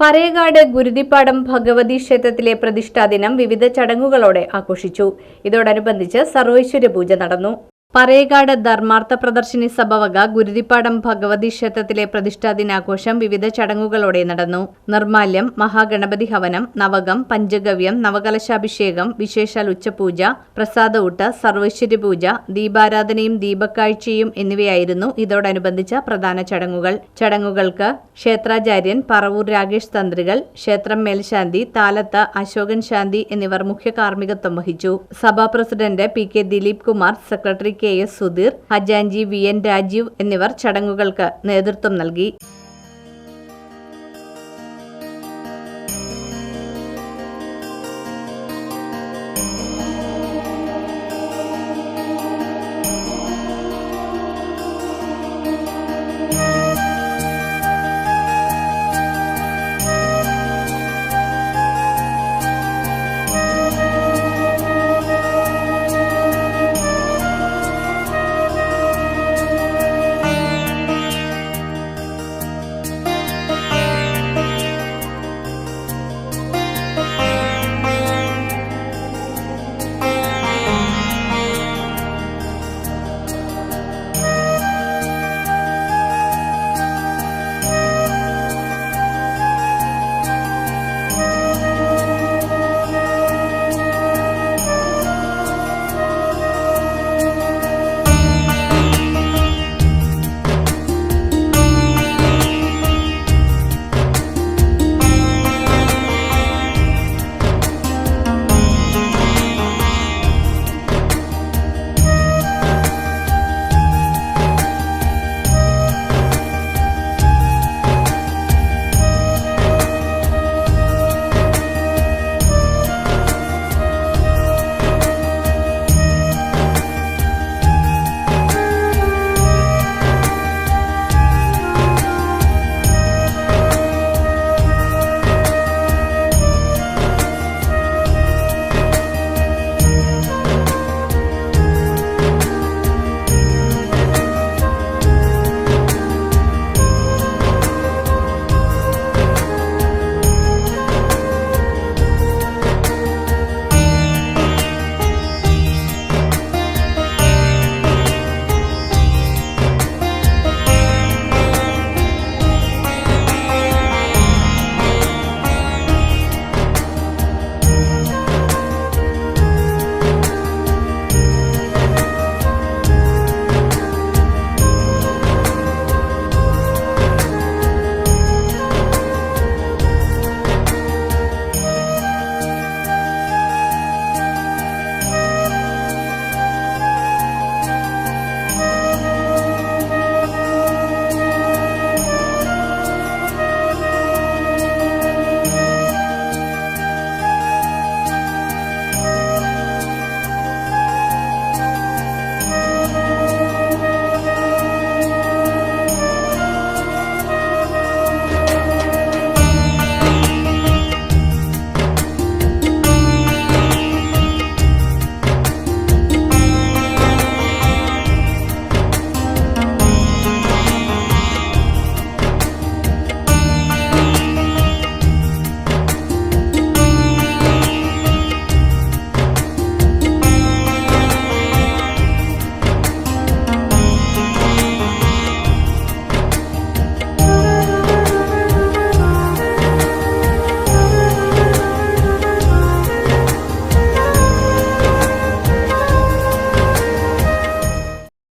പരേകാട് ഗുരുതിപ്പാടം ഭഗവതി ക്ഷേത്രത്തിലെ പ്രതിഷ്ഠാദിനം വിവിധ ചടങ്ങുകളോടെ ആഘോഷിച്ചു. ഇതോടനുബന്ധിച്ച് സർവൈശ്വര്യ പൂജ നടന്നു. പരേകാട് ധർമാർത്ഥ പ്രദർശിനി സഭ വക ഗുരുതിപ്പാടം ഭഗവതി ക്ഷേത്രത്തിലെ പ്രതിഷ്ഠാ ദിനാഘോഷം വിവിധ ചടങ്ങുകളോടെ നടന്നു. നിർമാല്യം മഹാഗണപതി ഹവനം നവകം പഞ്ചഗവ്യം നവകലശാഭിഷേകം വിശേഷാൽ ഉച്ചപൂജ പ്രസാദ സർവൈശ്വര്യ പൂജ ദീപാരാധനയും ദീപക്കാഴ്ചയും എന്നിവയായിരുന്നു ഇതോടനുബന്ധിച്ച പ്രധാന ചടങ്ങുകൾ. ചടങ്ങുകൾക്ക് ക്ഷേത്രാചാര്യൻ പറവൂർ രാകേഷ് തന്ത്രികൾ ക്ഷേത്രം മേൽശാന്തി താലത്ത് അശോകൻ ശാന്തി എന്നിവർ മുഖ്യ കാർമ്മികത്വം വഹിച്ചു. സഭാ president P K Dileep Kumar secretary K S Sudheer ഹജാൻജി V N Rajeev എന്നിവർ ചടങ്ങുകൾക്ക് നേതൃത്വം നൽകി.